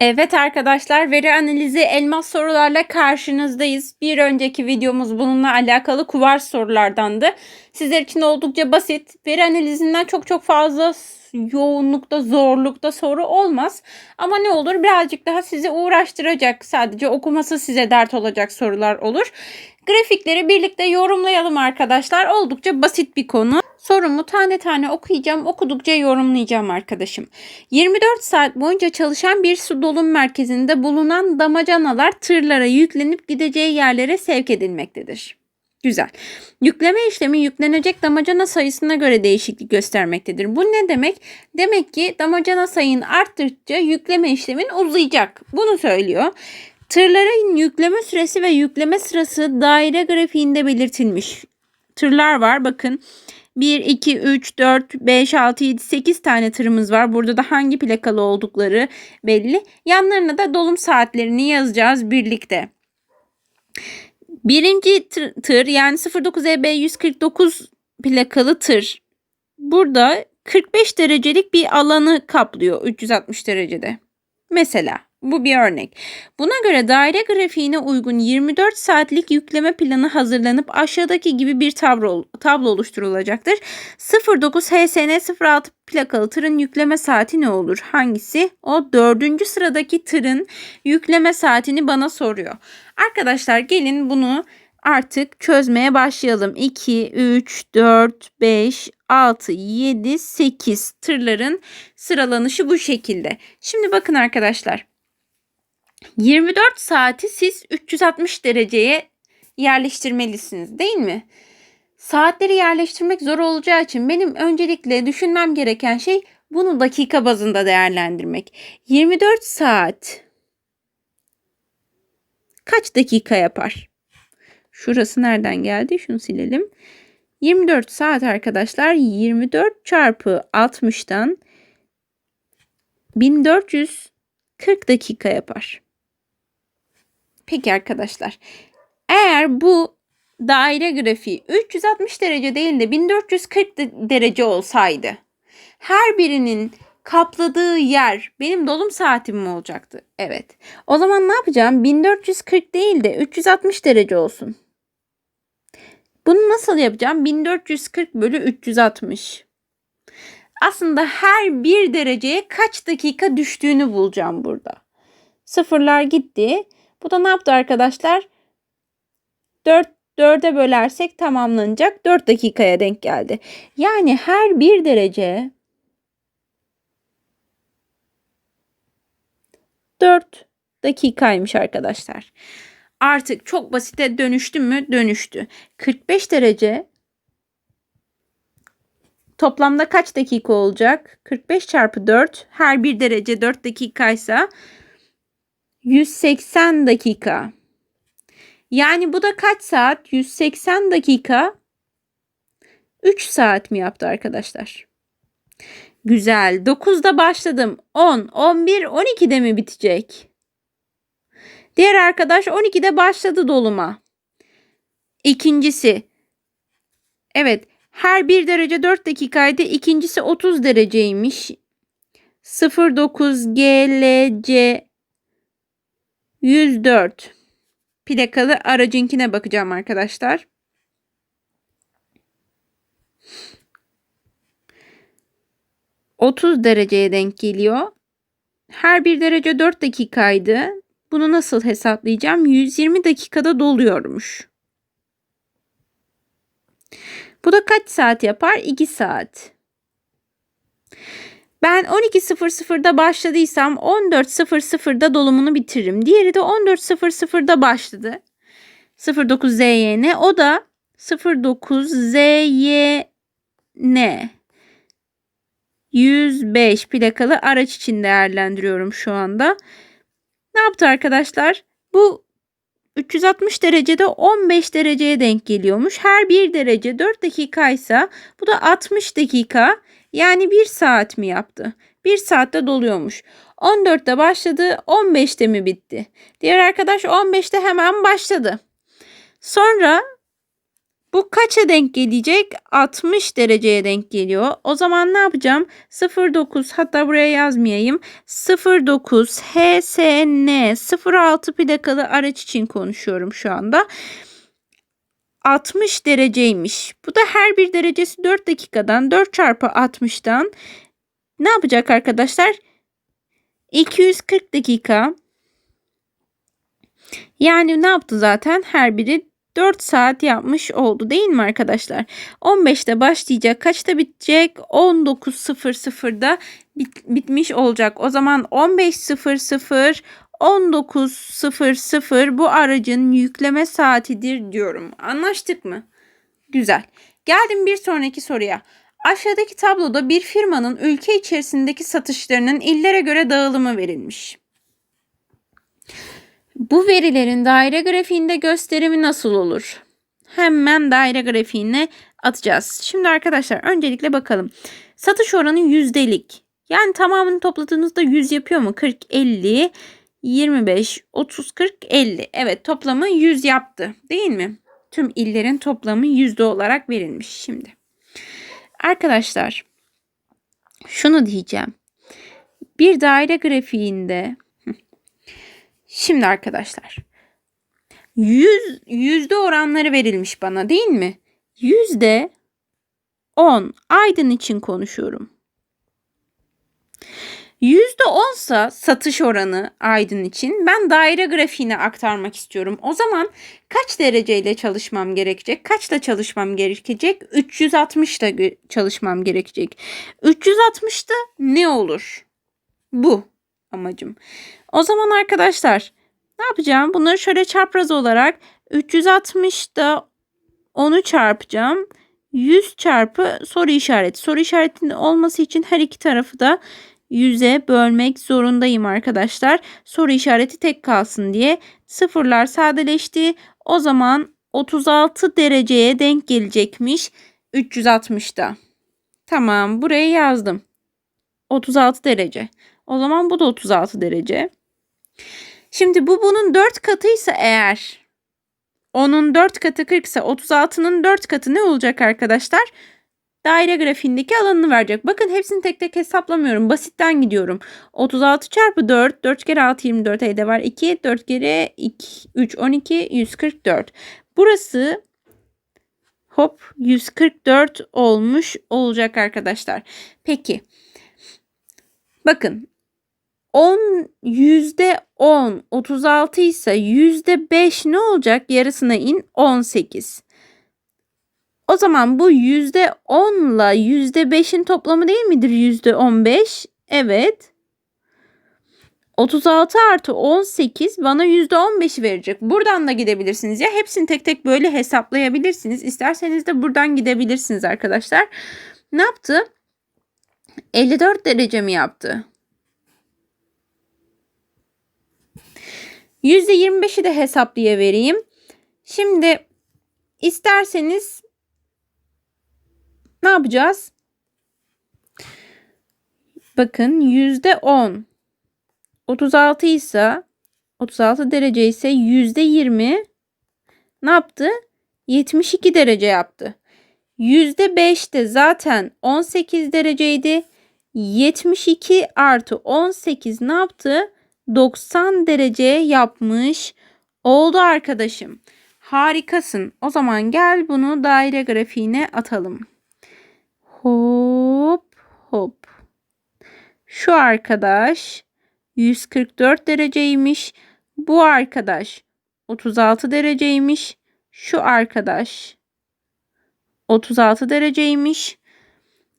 Evet arkadaşlar veri analizi elmas sorularla karşınızdayız. Bir önceki videomuz bununla alakalı kuvars sorulardandı. Sizler için oldukça basit. Veri analizinden çok çok fazla yoğunlukta, zorlukta soru olmaz. Ama ne olur birazcık daha sizi uğraştıracak, sadece okuması size dert olacak sorular olur. Grafikleri birlikte yorumlayalım arkadaşlar. Oldukça basit bir konu. Sorumu tane tane okuyacağım. Okudukça yorumlayacağım arkadaşım. 24 saat boyunca çalışan bir su dolum merkezinde bulunan damacanalar tırlara yüklenip gideceği yerlere sevk edilmektedir. Güzel. Yükleme işlemi yüklenecek damacana sayısına göre değişiklik göstermektedir. Bu ne demek? Demek ki damacana sayın arttıkça yükleme işlemin uzayacak. Bunu söylüyor. Tırların yükleme süresi ve yükleme sırası daire grafiğinde belirtilmiş. Tırlar var bakın. 1, 2, 3, 4, 5, 6, 7, 8 tane tırımız var. Burada da hangi plakalı oldukları belli. Yanlarına da dolum saatlerini yazacağız birlikte. Birinci tır, tır yani 09EB 149 plakalı tır. Burada 45 derecelik bir alanı kaplıyor 360 derecede. Mesela bu bir örnek. Buna göre daire grafiğine uygun 24 saatlik yükleme planı hazırlanıp aşağıdaki gibi bir tablo, tablo oluşturulacaktır. 09 HSN 06 plakalı tırın yükleme saati ne olur? Hangisi? O dördüncü sıradaki tırın yükleme saatini bana soruyor. Arkadaşlar gelin bunu artık çözmeye başlayalım. 2, 3, 4, 5, 6, 7, 8 tırların sıralanışı bu şekilde. Şimdi bakın arkadaşlar. 24 saati siz 360 dereceye yerleştirmelisiniz değil mi? Saatleri yerleştirmek zor olacağı için benim öncelikle düşünmem gereken şey bunu dakika bazında değerlendirmek. 24 saat kaç dakika yapar? Şurası nereden geldi? Şunu silelim. 24 saat arkadaşlar 24 çarpı 60'tan 1440 dakika yapar. Peki arkadaşlar. Eğer bu daire grafiği 360 derece değil de 1440 derece olsaydı her birinin kapladığı yer benim dolum saatim mi olacaktı? Evet. O zaman ne yapacağım? 1440 değil de 360 derece olsun. Bunu nasıl yapacağım? 1440 bölü 360. Aslında her bir dereceye kaç dakika düştüğünü bulacağım burada. Sıfırlar gitti. Bu da ne yaptı arkadaşlar? 4 4'e bölersek tamamlanacak 4 dakikaya denk geldi. Yani her bir derece 4 dakikaymış arkadaşlar. Artık çok basite dönüştü mü? Dönüştü. 45 derece toplamda kaç dakika olacak? 45 çarpı 4 her bir derece 4 dakikaysa 180 dakika. Yani bu da kaç saat? 180 dakika 3 saat mi yaptı arkadaşlar? Güzel. 9'da başladım. 10, 11, 12'de mi bitecek? Diğer arkadaş 12'de başladı doluma. İkincisi. Evet. Her bir derece 4 dakikaydı. İkincisi 30 dereceymiş. 09 GLC 104 plakalı aracınkine bakacağım arkadaşlar. ...30 dereceye denk geliyor. Her bir derece 4 dakikaydı. Bunu nasıl hesaplayacağım? 120 dakikada doluyormuş. Bu da kaç saat yapar? 2 saat. Ben 12.00'da başladıysam 14.00'da dolumunu bitiririm. Diğeri de 14.00'da başladı. 09ZYN o da 09ZYN 105 plakalı araç için değerlendiriyorum şu anda. Ne yaptı arkadaşlar? Bu 360 derecede 15 dereceye denk geliyormuş. Her bir derece 4 dakikaysa bu da 60 dakika. Yani 1 saat mi yaptı? 1 saatte doluyormuş. 14'te başladı, 15'te mi bitti? Diğer arkadaş 15'te hemen başladı. Sonra bu kaça denk gelecek? 60 dereceye denk geliyor. O zaman ne yapacağım? 09 hatta buraya yazmayayım. 09 HSN 06 plakalı araç için konuşuyorum şu anda. 60 dereceymiş. Bu da her bir derecesi 4 dakikadan 4 çarpı 60'tan ne yapacak arkadaşlar? 240 dakika. Yani ne yaptı zaten? Her biri 4 saat yapmış oldu değil mi arkadaşlar? 15'te başlayacak. Kaçta bitecek? 19.00'da bit bitmiş olacak. O zaman 15.00 19.00 bu aracın yükleme saatidir diyorum. Anlaştık mı? Güzel. Geldim bir sonraki soruya. Aşağıdaki tabloda bir firmanın ülke içerisindeki satışlarının illere göre dağılımı verilmiş. Bu verilerin daire grafiğinde gösterimi nasıl olur? Hemen daire grafiğine atacağız. Şimdi arkadaşlar öncelikle bakalım. Satış oranı yüzdelik. Yani tamamını topladığınızda 100 yapıyor mu? 40, 50, 25, 30, 40, 50. Evet toplamı 100 yaptı değil mi? Tüm illerin toplamı yüzde olarak verilmiş şimdi. Arkadaşlar şunu diyeceğim. Bir daire grafiğinde Şimdi arkadaşlar. Yüz, yüzde oranları verilmiş bana değil mi? Yüzde 10 Aydın için konuşuyorum. Yüzde onsa satış oranı Aydın için ben daire grafiğine aktarmak istiyorum. O zaman kaç dereceyle çalışmam gerekecek? Kaçla çalışmam gerekecek? 360'da çalışmam gerekecek. 360'da ne olur? Bu amacım. O zaman arkadaşlar ne yapacağım? Bunları şöyle çapraz olarak 360'da 10'u çarpacağım. 100 çarpı soru işareti. Soru işaretinin olması için her iki tarafı da 100'e bölmek zorundayım arkadaşlar. Soru işareti tek kalsın diye. Sıfırlar sadeleşti. O zaman 36 dereceye denk gelecekmiş 360'da. Tamam buraya yazdım. 36 derece. O zaman bu da 36 derece. Şimdi bu bunun 4 katıysa eğer onun 4 katı 40 ise 36'nın 4 katı ne olacak arkadaşlar? Daire grafiğindeki alanını verecek. Bakın hepsini tek tek hesaplamıyorum. Basitten gidiyorum. 36 çarpı 4. 4 kere 6 24 elde var. 2. 4 kere 2. 3 12. 144. Burası hop 144 olmuş olacak arkadaşlar. Peki. Bakın 10 yüzde 10 36 ise yüzde 5 ne olacak? Yarısına in 18. O zaman bu yüzde 10 ile yüzde 5'in toplamı değil midir yüzde 15? Evet. 36 artı 18 bana yüzde 15 verecek. Buradan da gidebilirsiniz. Ya hepsini tek tek böyle hesaplayabilirsiniz. İsterseniz de buradan gidebilirsiniz arkadaşlar. Ne yaptı? 54 derece mi yaptı? %25'i de hesaplayıvereyim. Şimdi isterseniz ne yapacağız? Bakın %10 36 ise 36 derece ise %20 ne yaptı? 72 derece yaptı. %5 de zaten 18 dereceydi. 72 artı 18 ne yaptı? 90 derece yapmış oldu arkadaşım. Harikasın. O zaman gel bunu daire grafiğine atalım. Hop hop. Şu arkadaş 144 dereceymiş. Bu arkadaş 36 dereceymiş. Şu arkadaş 36 dereceymiş.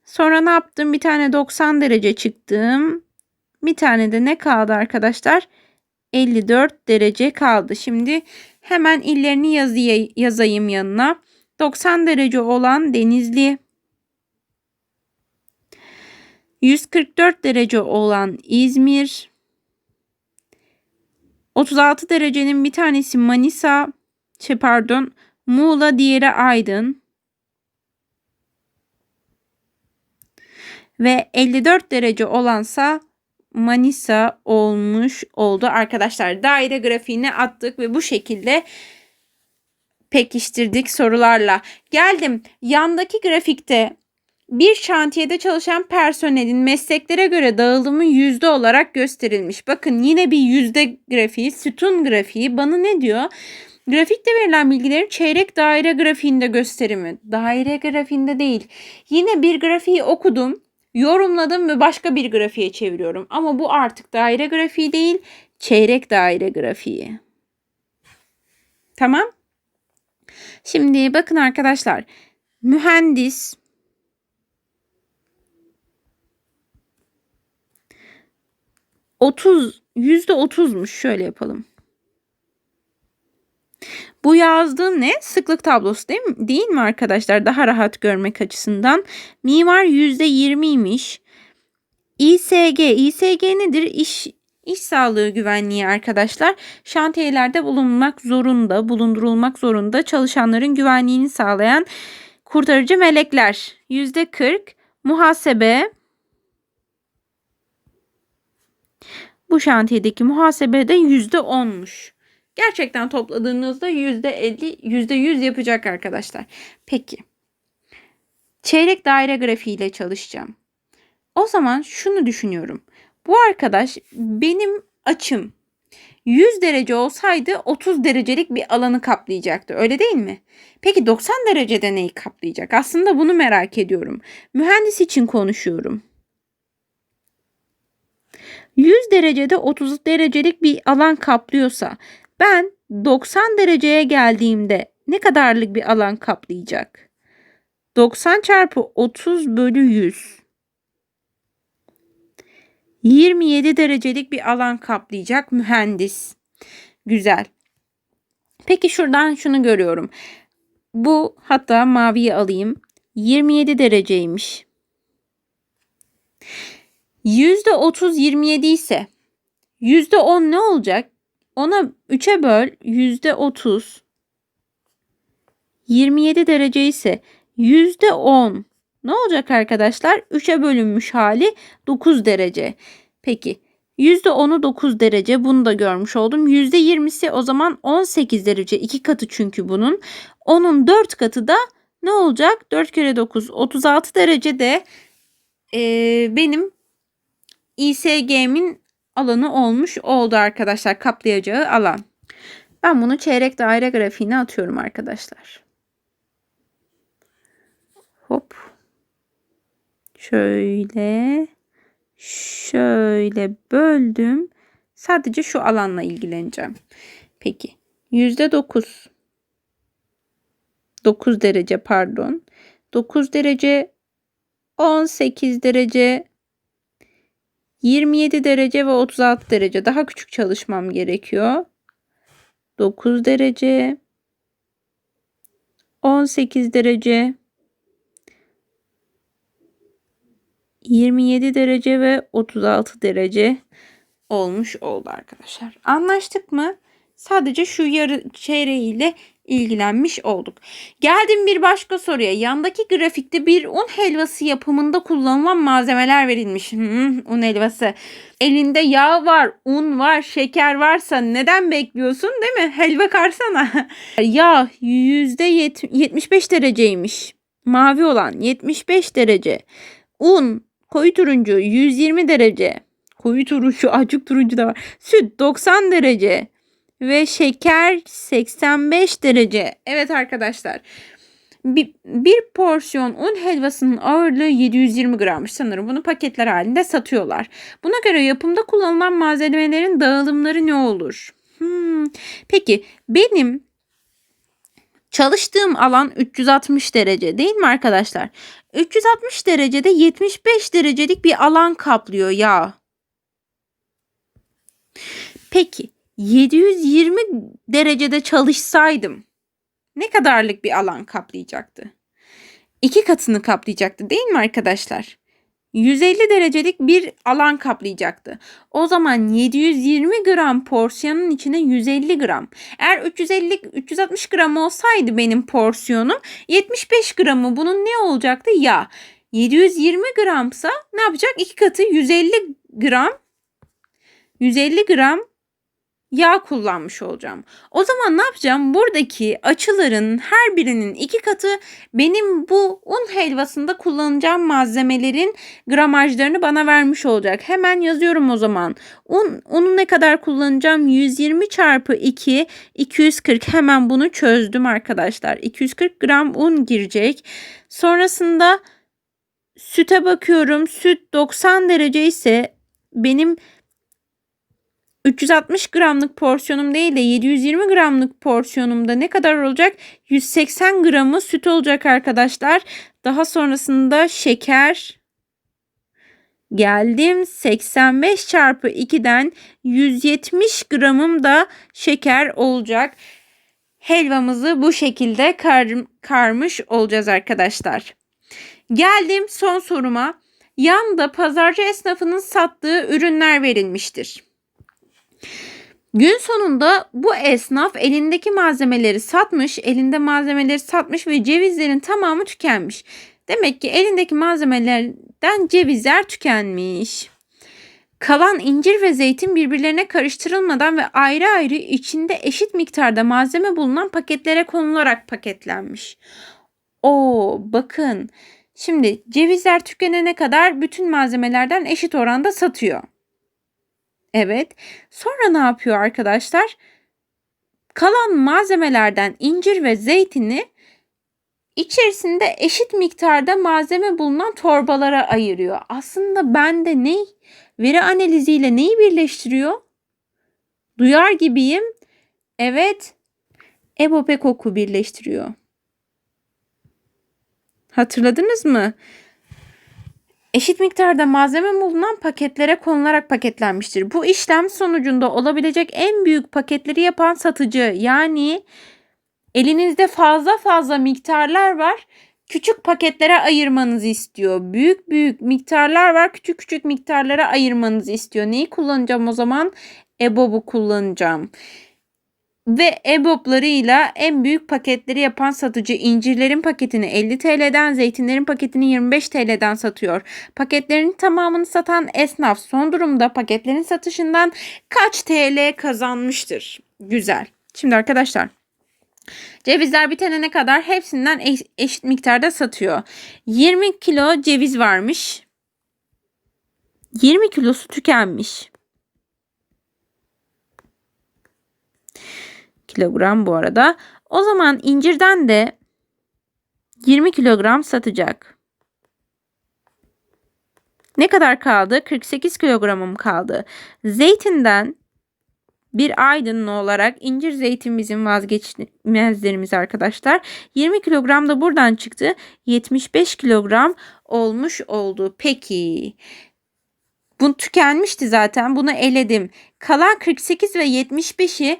Sonra ne yaptım? Bir tane 90 derece çıktım. Bir tane de ne kaldı arkadaşlar? 54 derece kaldı. Şimdi hemen illerini yazayım yanına. 90 derece olan Denizli. 144 derece olan İzmir. 36 derecenin bir tanesi Manisa. Şey pardon Muğla diğeri Aydın. Ve 54 derece olansa Manisa olmuş oldu arkadaşlar. Daire grafiğine attık ve bu şekilde pekiştirdik sorularla. Geldim yandaki grafikte bir şantiyede çalışan personelin mesleklere göre dağılımı yüzde olarak gösterilmiş. Bakın yine bir yüzde grafiği, sütun grafiği bana ne diyor? Grafikte verilen bilgilerin çeyrek daire grafiğinde gösterimi. Daire grafiğinde değil. Yine bir grafiği okudum, yorumladım ve başka bir grafiğe çeviriyorum. Ama bu artık daire grafiği değil, çeyrek daire grafiği. Tamam? Şimdi bakın arkadaşlar. Mühendis otuz yüzde otuzmuş. Şöyle yapalım. Bu yazdığım ne? Sıklık tablosu değil mi? Değil mi arkadaşlar? Daha rahat görmek açısından. Mimar yüzde yirmiymiş. İSG. İSG nedir? İş İş sağlığı güvenliği arkadaşlar şantiyelerde bulunmak zorunda, bulundurulmak zorunda çalışanların güvenliğini sağlayan kurtarıcı melekler. Yüzde 40 muhasebe. Bu şantiyedeki muhasebe de yüzde 10'muş. Gerçekten topladığınızda yüzde 50, yüzde 100 yapacak arkadaşlar. Peki. Çeyrek daire grafiğiyle çalışacağım. O zaman şunu düşünüyorum. Bu arkadaş benim açım 100 derece olsaydı 30 derecelik bir alanı kaplayacaktı. Öyle değil mi? Peki 90 derecede neyi kaplayacak? Aslında bunu merak ediyorum. Mühendis için konuşuyorum. 100 derecede 30 derecelik bir alan kaplıyorsa ben 90 dereceye geldiğimde ne kadarlık bir alan kaplayacak? 90 çarpı 30 bölü 100. 27 derecelik bir alan kaplayacak mühendis. Güzel. Peki şuradan şunu görüyorum. Bu hatta maviyi alayım. 27 dereceymiş. %30 27 ise %10 ne olacak? Ona 3'e böl %30 27 derece ise %10 ne olacak arkadaşlar? 3'e bölünmüş hali 9 derece. Peki %10'u 9 derece bunu da görmüş oldum. %20'si o zaman 18 derece. 2 katı çünkü bunun. Onun 4 katı da ne olacak? 4 kere 9 36 derece de e, benim İSG'min alanı olmuş oldu arkadaşlar. Kaplayacağı alan. Ben bunu çeyrek daire grafiğine atıyorum arkadaşlar. Hop. Şöyle şöyle böldüm. Sadece şu alanla ilgileneceğim. Peki. Yüzde dokuz. 9 derece pardon. 9 derece 18 derece 27 derece ve 36 derece daha küçük çalışmam gerekiyor. 9 derece 18 derece 27 derece ve 36 derece olmuş oldu arkadaşlar. Anlaştık mı? Sadece şu yarı çeyreğiyle ilgilenmiş olduk. Geldim bir başka soruya. Yandaki grafikte bir un helvası yapımında kullanılan malzemeler verilmiş. Un helvası. Elinde yağ var, un var, şeker varsa neden bekliyorsun değil mi? Helva karsana. yağ %75 dereceymiş. Mavi olan 75 derece. Un koyu turuncu 120 derece. Koyu turuncu, açık turuncu da var. Süt 90 derece ve şeker 85 derece. Evet arkadaşlar. Bir, bir porsiyon un helvasının ağırlığı 720 grammış sanırım. Bunu paketler halinde satıyorlar. Buna göre yapımda kullanılan malzemelerin dağılımları ne olur? Hmm. Peki benim çalıştığım alan 360 derece değil mi arkadaşlar? 360 derecede 75 derecelik bir alan kaplıyor ya. Peki 720 derecede çalışsaydım ne kadarlık bir alan kaplayacaktı? İki katını kaplayacaktı değil mi arkadaşlar? 150 derecelik bir alan kaplayacaktı. O zaman 720 gram porsiyonun içine 150 gram. Eğer 350 360 gram olsaydı benim porsiyonum 75 gramı bunun ne olacaktı? Ya 720 gramsa ne yapacak? İki katı 150 gram 150 gram yağ kullanmış olacağım. O zaman ne yapacağım? Buradaki açıların her birinin iki katı benim bu un helvasında kullanacağım malzemelerin gramajlarını bana vermiş olacak. Hemen yazıyorum o zaman. Un, unu ne kadar kullanacağım? 120 çarpı 2 240 hemen bunu çözdüm arkadaşlar. 240 gram un girecek. Sonrasında süte bakıyorum. Süt 90 derece ise benim 360 gramlık porsiyonum değil de 720 gramlık porsiyonumda ne kadar olacak? 180 gramı süt olacak arkadaşlar. Daha sonrasında şeker geldim 85 çarpı 2'den 170 gramım da şeker olacak. Helvamızı bu şekilde kar, karmış olacağız arkadaşlar. Geldim son soruma. Yanda pazarcı esnafının sattığı ürünler verilmiştir. Gün sonunda bu esnaf elindeki malzemeleri satmış, elinde malzemeleri satmış ve cevizlerin tamamı tükenmiş. Demek ki elindeki malzemelerden cevizler tükenmiş. Kalan incir ve zeytin birbirlerine karıştırılmadan ve ayrı ayrı içinde eşit miktarda malzeme bulunan paketlere konularak paketlenmiş. Oo bakın. Şimdi cevizler tükenene kadar bütün malzemelerden eşit oranda satıyor. Evet. Sonra ne yapıyor arkadaşlar? Kalan malzemelerden incir ve zeytini içerisinde eşit miktarda malzeme bulunan torbalara ayırıyor. Aslında bende ne? Veri analiziyle neyi birleştiriyor? Duyar gibiyim. Evet. EBOB koku birleştiriyor. Hatırladınız mı? Eşit miktarda malzeme bulunan paketlere konularak paketlenmiştir. Bu işlem sonucunda olabilecek en büyük paketleri yapan satıcı yani elinizde fazla fazla miktarlar var. Küçük paketlere ayırmanızı istiyor. Büyük büyük miktarlar var. Küçük küçük miktarlara ayırmanızı istiyor. Neyi kullanacağım o zaman? EBOB'u kullanacağım ve EBOB'larıyla en büyük paketleri yapan satıcı incirlerin paketini 50 TL'den, zeytinlerin paketini 25 TL'den satıyor. Paketlerin tamamını satan esnaf son durumda paketlerin satışından kaç TL kazanmıştır? Güzel. Şimdi arkadaşlar Cevizler bitene kadar hepsinden eşit miktarda satıyor. 20 kilo ceviz varmış. 20 kilosu tükenmiş. Kilogram bu arada. O zaman incirden de 20 kilogram satacak. Ne kadar kaldı? 48 kilogramım kaldı. Zeytinden bir aydınlı olarak incir zeytinimizin vazgeçmezlerimiz arkadaşlar. 20 kilogram da buradan çıktı. 75 kilogram olmuş oldu. Peki. Bu tükenmişti zaten. Bunu eledim. Kalan 48 ve 75'i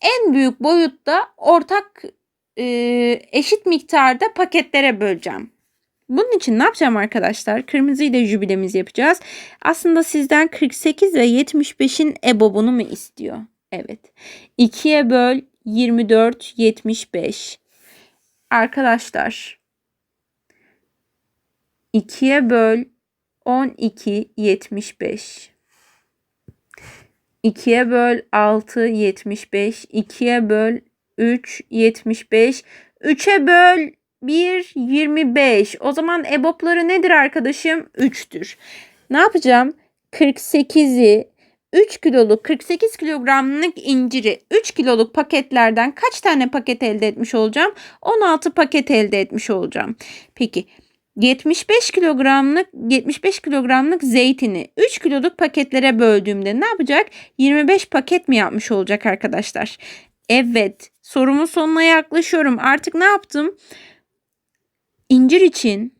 en büyük boyutta ortak e, eşit miktarda paketlere böleceğim. Bunun için ne yapacağım arkadaşlar? Kırmızı ile jübilemizi yapacağız. Aslında sizden 48 ve 75'in ebobunu mu istiyor? Evet. 2'ye böl 24 75. Arkadaşlar 2'ye böl 12 75. 2'ye böl 6 75. 2'ye böl 3 75. 3'e böl 1 25. O zaman ebopları nedir arkadaşım? 3'tür. Ne yapacağım? 48'i 3 kiloluk 48 kilogramlık inciri 3 kiloluk paketlerden kaç tane paket elde etmiş olacağım? 16 paket elde etmiş olacağım. Peki 75 kilogramlık 75 kilogramlık zeytini 3 kiloluk paketlere böldüğümde ne yapacak? 25 paket mi yapmış olacak arkadaşlar? Evet. Sorumun sonuna yaklaşıyorum. Artık ne yaptım? İncir için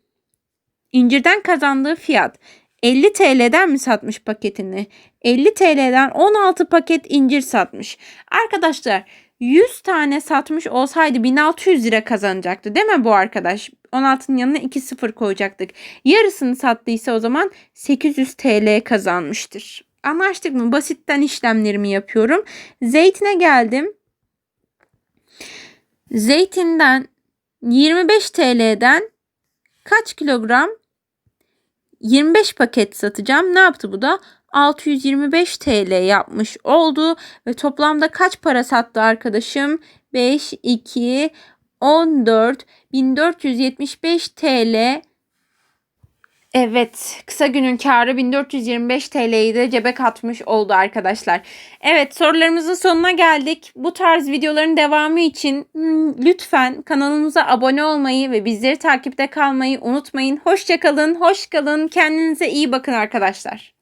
incirden kazandığı fiyat 50 TL'den mi satmış paketini? 50 TL'den 16 paket incir satmış. Arkadaşlar 100 tane satmış olsaydı 1600 lira kazanacaktı değil mi bu arkadaş? 16'nın yanına 2 sıfır koyacaktık. Yarısını sattıysa o zaman 800 TL kazanmıştır. Anlaştık mı? Basitten işlemlerimi yapıyorum. Zeytine geldim. Zeytinden 25 TL'den kaç kilogram? 25 paket satacağım. Ne yaptı bu da? 625 TL yapmış oldu ve toplamda kaç para sattı arkadaşım? 5 2 14 1475 TL Evet, kısa günün karı 1425 TL'yi de cebe katmış oldu arkadaşlar. Evet, sorularımızın sonuna geldik. Bu tarz videoların devamı için hmm, lütfen kanalımıza abone olmayı ve bizleri takipte kalmayı unutmayın. Hoşçakalın, hoş kalın. Kendinize iyi bakın arkadaşlar.